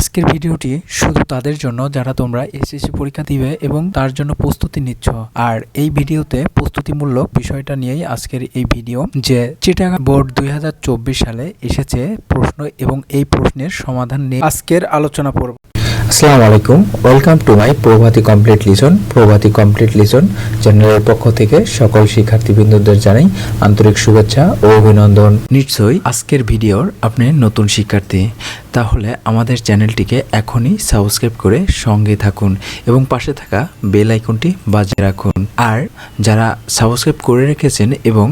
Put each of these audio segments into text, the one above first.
আজকের ভিডিওটি শুধু তাদের জন্য, যারা তোমরা এসএসসি পরীক্ষা দিবে এবং তার জন্য প্রস্তুতি নিচ্ছ। আর এই ভিডিওতে প্রস্তুতিমূলক বিষয়টা নিয়েই আজকের এই ভিডিও, যে চিটাগাং বোর্ড দুই হাজার চব্বিশ সালে এসেছে প্রশ্ন এবং এই প্রশ্নের সমাধান নিয়ে আজকের আলোচনা করব আসসালামু আলাইকুম। Welcome to my Prabhati complete listen Prabhati complete listen চ্যানেলের পক্ষ থেকে সকল শিক্ষার্থীবৃন্দদের জানাই আন্তরিক শুভেচ্ছা ও অভিনন্দন। নিশ্চয়ই আজকের ভিডিওর আপনি নতুন শিক্ষার্থী। তাহলে আমাদের চ্যানেলটিকে এখনই সাবস্ক্রাইব করে সঙ্গে থাকুন এবং পাশে থাকা বেল আইকনটি বাজিয়ে রাখুন। আর যারা সাবস্ক্রাইব করে রেখেছেন এবং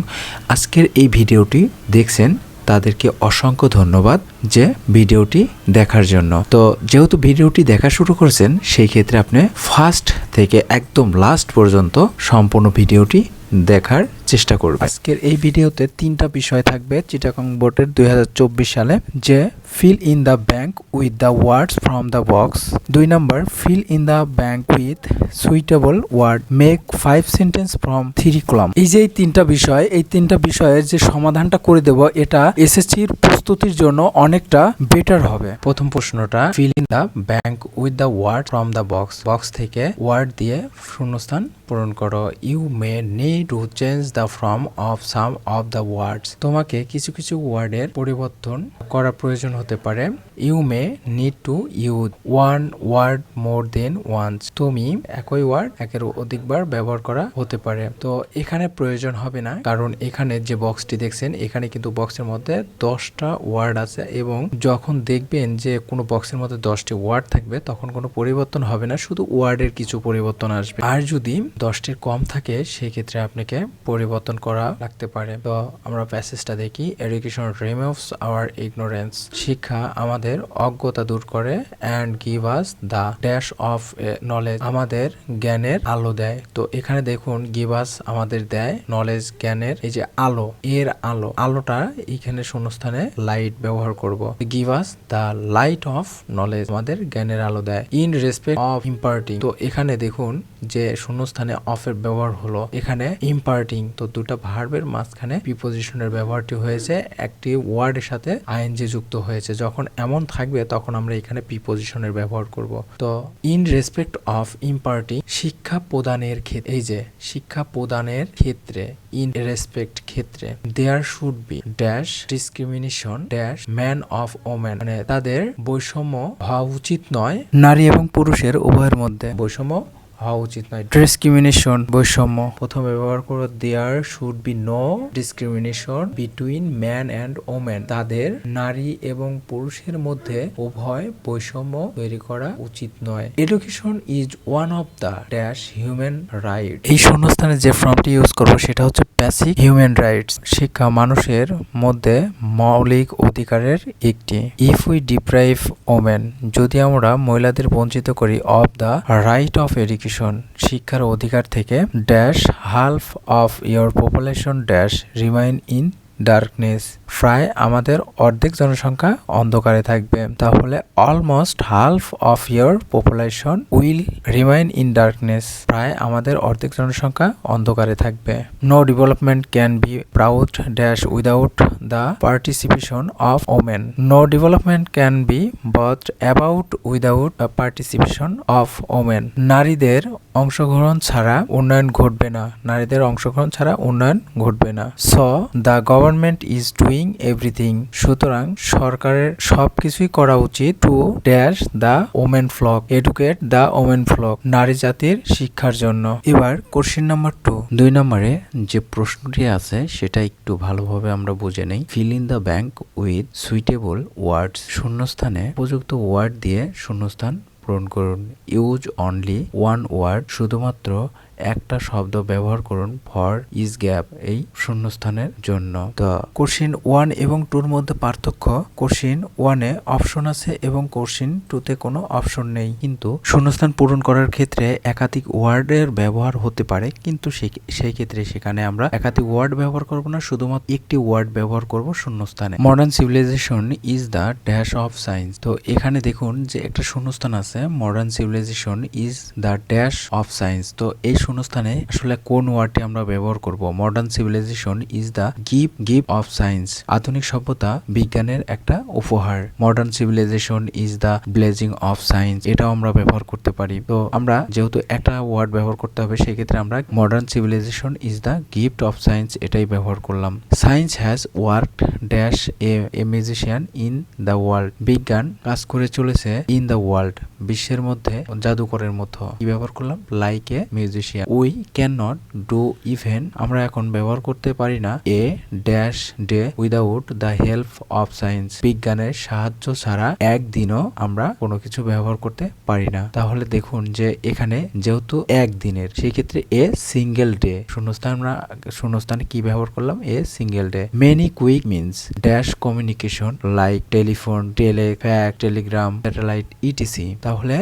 আজকের এই ভিডিওটি দেখছেন তাদেরকে অসংখ্য ধন্যবাদ যে ভিডিওটি দেখার জন্য। তো যেহেতু ভিডিওটি দেখা শুরু করেছেন, সেই ক্ষেত্রে আপনি ফার্স্ট থেকে একদম লাস্ট পর্যন্ত সম্পূর্ণ ভিডিওটি দেখার চেষ্টা করবে আজকের এই ভিডিওতে তিনটা বিষয় থাকবে চিটাকং বোর্ডের দুই হাজার চব্বিশ সালে যে fill in the blank with the words from the box দুই নম্বর fill in the blank with suitable word make five sentence from three column এই যে এই তিনটা বিষয়, এই তিনটা বিষয়ের যে সমাধানটা করে দেব, এটা এসএসসির প্রস্তুতির জন্য অনেকটা বেটার হবে। প্রথম প্রশ্নটা fill in the blank with the word from the box box থেকে ওয়ার্ড দিয়ে শূন্যস্থান পূরণ করো। You may need to change the form of some of the words তোমাকে কিছু কিছু ওয়ার্ডের পরিবর্তন করা প্রয়োজন হতে পারে। You may need to use one word more then once তুমি একই ওয়ার্ড একের অধিকবার ব্যবহার করা হতে পারে। তো এখানে প্রয়োজন হবে না, কারণ এখানে যে বক্সটি দেখছেন, এখানে কিন্তু বক্সের মধ্যে দশটা ওয়ার্ড আছে এবং যখন দেখবেন যে কোনো বক্সের মধ্যে দশটি ওয়ার্ড থাকবে, তখন কোনো পরিবর্তন হবে না, শুধু ওয়ার্ডের কিছু পরিবর্তন আসবে। আর যদি দশটির কম থাকে, সেক্ষেত্রে আপনাকে পরিবর্তন করা লাগতে পারে। তো আমরা প্যাসেজটা দেখি। এডুকেশন রিমুভস আওয়ার ইগনোরেন্স শিক্ষা আমাদের অজ্ঞতা দূর করে and give us the dash of knowledge আমাদের জ্ঞানের আলো দেয়। তো এখানে দেখুন গিভ আস আমাদের দেয় নলেজ জ্ঞানের এই যে আলো, এর আলো, আলোটা এখানে শূন্যস্থানে লাইট ব্যবহার করব। Give us the light of knowledge আমাদের জ্ঞানের আলো দেয়। ইন রেসপেক্ট অফ ইম্পার্টিং তো এখানে দেখুন যে শূন্যস্থানে অফ এর ব্যবহার হলো, এখানে ইম্পার্টিং তো দুটো ভার্বের মাঝখানে প্রিপোজিশনের ব্যবহারটি হয়েছে, একটি ওয়ার্ডের সাথে আইএনজি যুক্ত হয়েছে। যখন এমন থাকবে তখন আমরা এখানে প্রিপোজিশনের ব্যবহার করব। তো ইন রেসপেক্ট অফ ইম্পার্টিং শিক্ষা প্রদানের ক্ষেত্রে এই যে, শিক্ষা প্রদানের ক্ষেত্রে ইন রেসপেক্ট ক্ষেত্রে there should be dash discrimination dash man of woman মানে তাদের বৈষম্য হওয়া উচিত নয়, নারী এবং পুরুষের উভয়ের মধ্যে। বৈষম্য হওয়া উচিত নয়। ডিসক্রিমিনেশন বৈষম্য। প্রথম ব্যবহার করে there should be no discrimination between man and women তাদের নারী এবং পুরুষের মধ্যে উভয় বৈষম্য তৈরি করা উচিত নয়। Education is one of the dash human right এই শূন্যস্থানে যে ফর্মটি ইউজ করব সেটা হচ্ছে বেসিক হিউম্যান রাইটস শিক্ষা মানুষের মধ্যে মৌলিক অধিকারের একটি। ইফ উই ডিপ্রাইভ ওমেন যদি আমরা মহিলাদের বঞ্চিত করি of the right of education শিক্ষার অধিকার থেকে dash half of your population dash remain in darkness প্রায় আমাদের অর্ধেক জনসংখ্যা অন্ধকারে থাকবে। তাহলে almost half of your population will remain in darkness প্রায় আমাদের অর্ধেক জনসংখ্যা অন্ধকারে থাকবে। No development can be proud dash without the participation of women no development can be but about without the participation of women নারীদের অংশগ্রহণ ছাড়া উন্নয়ন ঘটবে না। নারীদের অংশগ্রহণ ছাড়া উন্নয়ন ঘটবে না। So the government is doing everything সুতরাং সরকারের সবকিছুই করা উচিত to dash the women flock educate the women flock নারী জাতির শিক্ষার জন্য। এবার কোশ্চিন নাম্বার টু দুই নম্বরে যে প্রশ্নটি আছে, সেটা একটু ভালোভাবে আমরা বুঝে নেই। Fill in the bank with suitable words শূন্যস্থানে উপযুক্ত ওয়ার্ড দিয়ে শূন্যস্থান পূরণ করুন। ইউজ অনলি ওয়ান ওয়ার্ড শুধুমাত্র একটা শব্দ ব্যবহার করুন ফর ইজ গ্যাপ এই শূন্যস্থানের জন্য। তো কোশ্চিন ওয়ান এবং টুর মধ্যে পার্থক্য কোশ্চিন ওয়ানে অপশন আছে এবং কোশ্চিন টুতে কোনো অপশন নেই। কিন্তু শূন্যস্থান পূরণ করার ক্ষেত্রে একাধিক ওয়ার্ডের ব্যবহার হতে পারে, কিন্তু সেই- ক্ষেত্রে সেখানে আমরা একাধিক ওয়ার্ড ব্যবহার করব না, শুধুমাত্র একটি ওয়ার্ড ব্যবহার করব শূন্যস্থানে। Modern civilization is the dash of science তো এখানে দেখুন যে একটা শূন্যস্থান আছে modern civilization is the dash of science তো এই শূন্যস্থানে আসলে কোন ওয়ার্ডটি আমরা ব্যবহার করব? Modern civilization is the gift gift of science আধুনিক সভ্যতা বিজ্ঞানের একটা উপহার। Modern civilization is the blessing of science এটাও আমরা ব্যবহার করতে পারি। তো আমরা যেহেতু একটা ওয়ার্ড ব্যবহার করতে হবে, সেক্ষেত্রে আমরা modern civilization is the gift of science এটাই ব্যবহার করলাম। Science has work dash a musician in the world বিজ্ঞান কাজ করে চলেছে ইন দ্য ওয়ার্ল্ড বিশ্বের মধ্যে জাদুকরের মতো। কি ব্যবহার করলাম? Like a musician we can not do even আমরা এখন ব্যবহার করতে পারি না a dash day without the help of science বিজ্ঞানের সাহায্য ছাড়া একদিনও আমরা কোনো কিছু ব্যবহার করতে পারি না। তাহলে দেখুন যে এখানে যেহেতু একদিনের সেই ক্ষেত্রে এ সিঙ্গেল ডে শূন্যস্থান আমরা, শূন্যস্থানে কি ব্যবহার করলাম? A single day many quick means dash communication like telephone telex fax telegram satellite etc তাহলে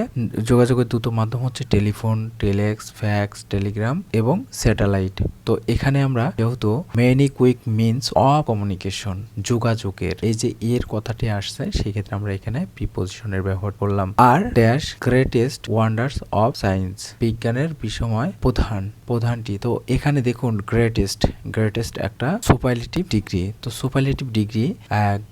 যোগাযোগের দ্রুত মাধ্যম হচ্ছে টেলিফোন টেলেক্স ফ্যাক্স টেলিগ্রাম এবং স্যাটেলাইট। তো এখানে আমরা যেহেতু many quick means of communication যোগাযোগের এই যে এর কথাটি আসছে সেই ক্ষেত্রে আমরা এখানে প্রিপোজিশনের ব্যবহার করলাম। আর dash greatest wonders of science বিজ্ঞানের বিষময় প্রধান, প্রধানটি। তো এখানে দেখুন গ্রেটেস্ট গ্রেটেস্ট একটা সুপারলেটিভ ডিগ্রি তো সুপারলেটিভ ডিগ্রি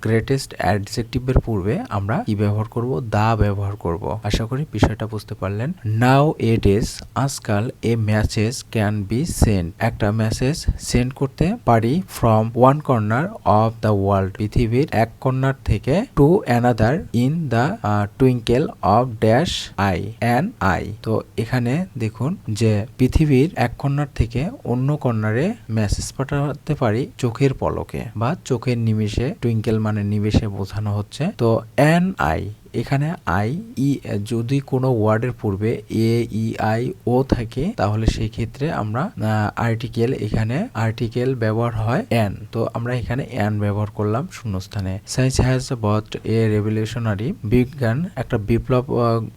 গ্রেটেস্ট অ্যাডজেক্টিভের পূর্বে আমরা কি ব্যবহার করব? দা ব্যবহার করব। আশা করি বিষয়টা বুঝতে পারলেন। নাও এ ডেস আজকাল a message can be send একটা মেসেজ সেন্ড করতে পারি from one corner of the world পৃথিবীর এক কর্নার থেকে to another in the twinkle of dash eye an eye তো এখানে দেখুন যে পৃথিবীর এক কর্নার থেকে অন্য কর্নারে মেসেজ পাঠাতে পারি চোখের পলকে বা চোখের নিমেষে টুইঙ্কেল মানে নিমেষে বোঝানো হচ্ছে। তো অ্যান আই এখানে আই ই যদি কোনো ওয়ার্ডের পূর্বে এ ই আই ও থাকে, তাহলে সেই ক্ষেত্রে আমরা আর্টিকেল এখানে আর্টিকেল ব্যবহার হয় এন তো আমরা এখানে এন ব্যবহার করলাম শূন্যস্থানে। Science has brought a revolutionary বিজ্ঞান, একটা বিপ্লব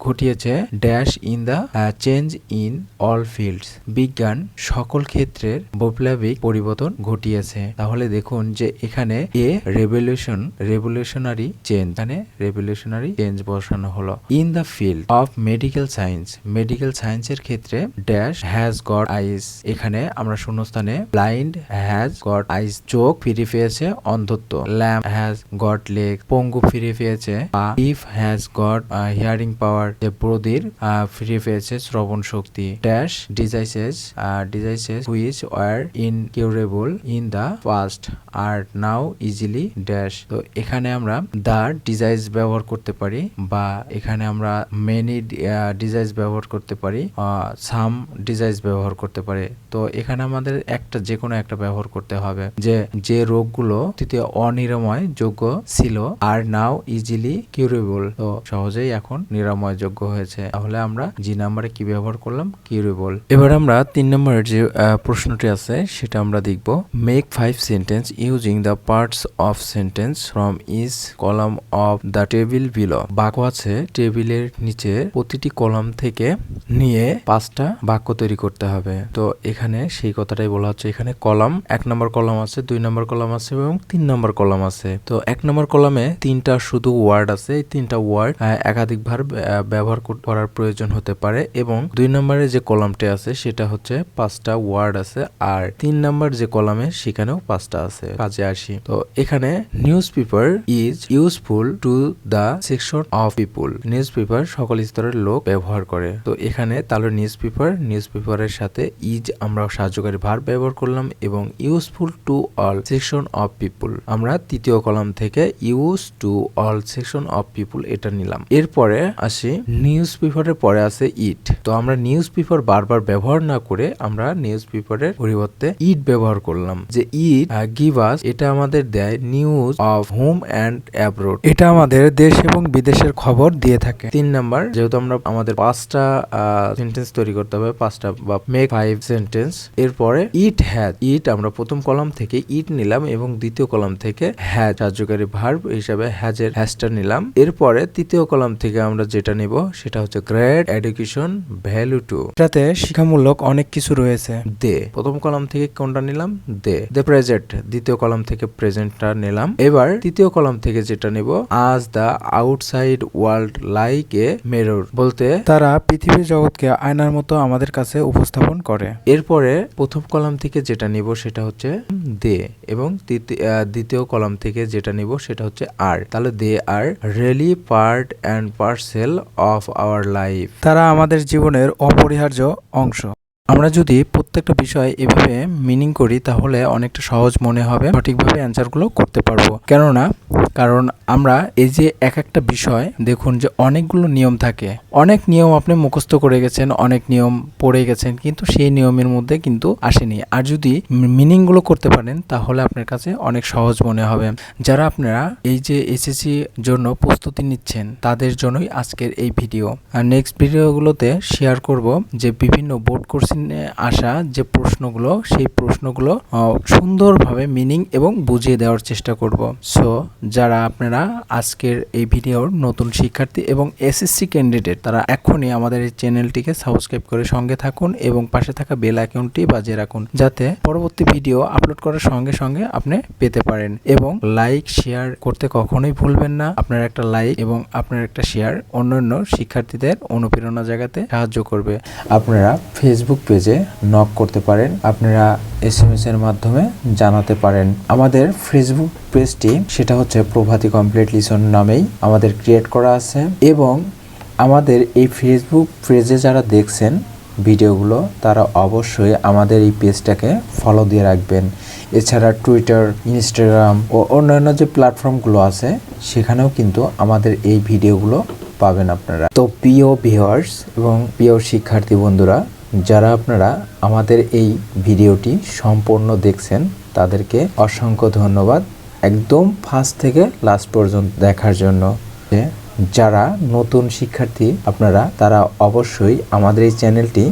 ঘটিয়েছে dash in the change in all fields বিজ্ঞান সকল ক্ষেত্রের বৈপ্লবিক পরিবর্তন ঘটিয়েছে। তাহলে দেখুন যে এখানে এ রেভলিউশন রেভলিউশনারি চেঞ্জ এখানে রেভলিউশনারি চেঞ্জ বসানো হলো। In the field of medical science medical সায়েন্সের ক্ষেত্রে ড্যাশ হ্যাজ গড আইস এখানে আমরা শূন্যস্থানে ব্লাইন্ড হ্যাজ গড আইস চোখ ফিরে পেয়েছে অন্ধত্ব। ল্যাম্প হ্যাজ গড লেগ পঙ্গু ফিরে পেয়েছে। If has got hearing power যে প্রদীর ফিরে পেয়েছে শ্রবণ শক্তি। Dash diseases diseases which were incurable in the past are now easily dash তো এখানে আমরা দা ডিজাইস ব্যবহার করতে পারি। বা এখানে আমরা মেনি ডিজাইস ব্যবহার করতে পারি সাম ডিজাইস ব্যবহার করতে পারি। তো এখানে আমাদের একটা যে কোনো একটা ব্যবহার করতে হবে। যে যে রোগগুলো তৃতীয় অনিরাময় যোগ্য ছিল আর নাও ইজিলি কিউরেবল তো সহজেই এখন নিরাময় যোগ্য হয়েছে। তাহলে আমরা জি নাম্বারে কি ব্যবহার করলাম? কিউরেবল এবার আমরা তিন নম্বরের যে প্রশ্নটি আছে, সেটা আমরা দেখব। Make five sentence using the parts of sentence from each column of the table below বাক্য আছে, টেবিলের নিচে প্রতিটি কলাম থেকে নিয়ে পাঁচটা বাক্য তৈরি করতে হবে। তো এখানে সেই কথাটাই বলা হচ্ছে। এখানে কলাম, এক নম্বর কলাম আছে, দুই নম্বর কলাম আছে এবং তিন নম্বর কলাম আছে। তো এক নম্বর কলামে তিনটা শুধু ওয়ার্ড আছে। এই তিনটা ওয়ার্ড একাধিকবার ব্যবহার করার প্রয়োজন হতে পারে এবং দুই নম্বরে যে কলামটি আছে সেটা হচ্ছে পাঁচটা ওয়ার্ড আছে আর তিন নম্বর যে কলামে সেখানেও পাঁচটা আছে। কাজে আসি। তো এখানে newspaper is useful to the section of people newspaper সকল স্তরের লোক ব্যবহার করে। তো এখানে তাহলে নিউজ পেপার নিউজ পেপারের সাথে ইজ আমরা সাহায্যকারী ভার ব্যবহার করলাম এবং useful to all section of people আমরা তৃতীয় কলাম থেকে use to all section of people এটা নিলাম। এরপরে আসি নিউজ পেপারের পরে আছে ইট তো আমরা নিউজ পেপার বারবার ব্যবহার না করে আমরা নিউজ পেপারের পরিবর্তে ইট ব্যবহার করলাম। যে ইট গিভ আস এটা আমাদের দেয় news of home and abroad এটা আমাদের দেশ এবং বিদেশের খবর দিয়ে থাকে। তিন নাম্বার, যেহেতু আমরা আমাদের পাঁচটা সেন্টেন্স তৈরি করতে হবে, পাঁচটা বা মেক ফাইভ সেন্টেন্স এরপরে ইট হ্যাজ ইট আমরা প্রথম কলাম থেকে ইট নিলাম এবং দ্বিতীয় কলাম থেকে হ্যাজ সাহায্যকারী ভার্ব হিসাবে হ্যাজের হ্যাজটা নিলাম। এরপরে তৃতীয় কলাম থেকে আমরা যেটা নিব, সেটা হচ্ছে গ্রেড এডুকেশন ভ্যালু টু এটাতে শিক্ষামূলক অনেক কিছু রয়েছে। দে, প্রথম কলাম থেকে কোনটা নিলাম? দে। দে প্রেজেন্ট দ্বিতীয় কলাম থেকে প্রেজেন্টটা নিলাম। এবার তৃতীয় কলাম থেকে যেটা নিব as the out outside world like a mirror বলতে তারা পৃথিবীর জগৎকে আয়নার মতো আমাদের কাছে উপস্থাপন করে। এরপরে প্রথম কলাম থেকে যেটা নিব সেটা হচ্ছে দে এবং দ্বিতীয় কলাম থেকে যেটা নিব সেটা হচ্ছে আর। তাহলে they are really part and parcel of our life. তারা আমাদের জীবনের অপরিহার্য অংশ। আমরা যদি প্রত্যেকটা বিষয় এভাবে মিনিং করি তাহলে অনেকটা সহজ মনে হবে সঠিকভাবে অ্যান্সারগুলো করতে পারব। কেননা কারণ আমরা এই যে এক একটা বিষয় দেখুন যে অনেকগুলো নিয়ম থাকে। অনেক নিয়ম আপনি মুখস্থ করে গেছেন, অনেক নিয়ম পড়ে গেছেন, কিন্তু সেই নিয়মের মধ্যে কিন্তু আসেনি। আর যদি মিনিংগুলো করতে পারেন, তাহলে আপনার কাছে অনেক সহজ মনে হবে। যারা আপনারা এই যে এসএসসি জন্য প্রস্তুতি নিচ্ছেন, তাদের জন্যই আজকের এই ভিডিও। আর নেক্সট ভিডিওগুলোতে শেয়ার করব যে বিভিন্ন বোর্ড কোর্সিংয়ে আসা যে প্রশ্নগুলো, সেই প্রশ্নগুলো সুন্দরভাবে মিনিং এবং বুঝিয়ে দেওয়ার চেষ্টা করব। সো যারা আপনারা আজকের এই ভিডিওর নতুন শিক্ষার্থী এবং এসএসসি ক্যান্ডিডেট তারা এখনই আমাদের এই চ্যানেলটিকে সাবস্ক্রাইব করে সঙ্গে থাকুন এবং পাশে থাকা বেল আইকনটি বাজিয়ে রাখুন, যাতে পরবর্তী ভিডিও আপলোড করার সঙ্গে সঙ্গে আপনি পেতে পারেন এবং লাইক শেয়ার করতে কখনোই ভুলবেন না। আপনার একটা লাইক এবং আপনার একটা শেয়ার অন্যান্য শিক্ষার্থীদের অনুপ্রেরণা জায়গাতে সাহায্য করবে। আপনারা ফেসবুক পেজে নক করতে পারেন। আপনারা এস এর মাধ্যমে জানাতে পারেন। আমাদের ফেসবুক পেজটি সেটা হচ্ছে প্রভাতী কমপ্লিট লিসন নামেই আমাদের ক্রিয়েট করা আছে। এবং আমাদের এই ফেসবুক পেজে যারা দেখছেন ভিডিওগুলো, তারা অবশ্যই আমাদের এই পেজটাকে ফলো দিয়ে রাখবেন। এছাড়া টুইটার ইনস্টাগ্রাম ও অন্যান্য যে প্ল্যাটফর্মগুলো আছে, সেখানেও কিন্তু আমাদের এই ভিডিওগুলো পাবেন আপনারা। তো প্রিয় ভিউয়ার্স এবং প্রিয় শিক্ষার্থী বন্ধুরা, যারা আপনারা আমাদের এই ভিডিওটি সম্পূর্ণ দেখছেন, তাদেরকে অসংখ্য ধন্যবাদ। একদম ফার্স্ট থেকে লাস্ট পর্যন্ত দেখার জন্য যারা নতুন শিক্ষার্থী, আপনারা তারা অবশ্যই আমাদের এই চ্যানেলটি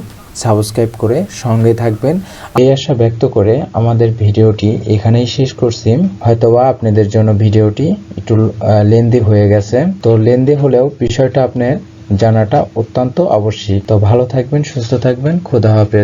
সাবস্ক্রাইব করে সঙ্গে থাকবেন। এই আশা ব্যক্ত করে আমাদের ভিডিওটি এখানেই শেষ করছি। হয়তোবা আপনাদের জন্য ভিডিওটি একটু লেন্দি হয়ে গেছে। তো লেন্দি হলেও বিষয়টা আপনার জানাটা অত্যন্ত আবশ্যিক। তো ভালো থাকবেন, সুস্থ থাকবেন। খোদা হাফেজ।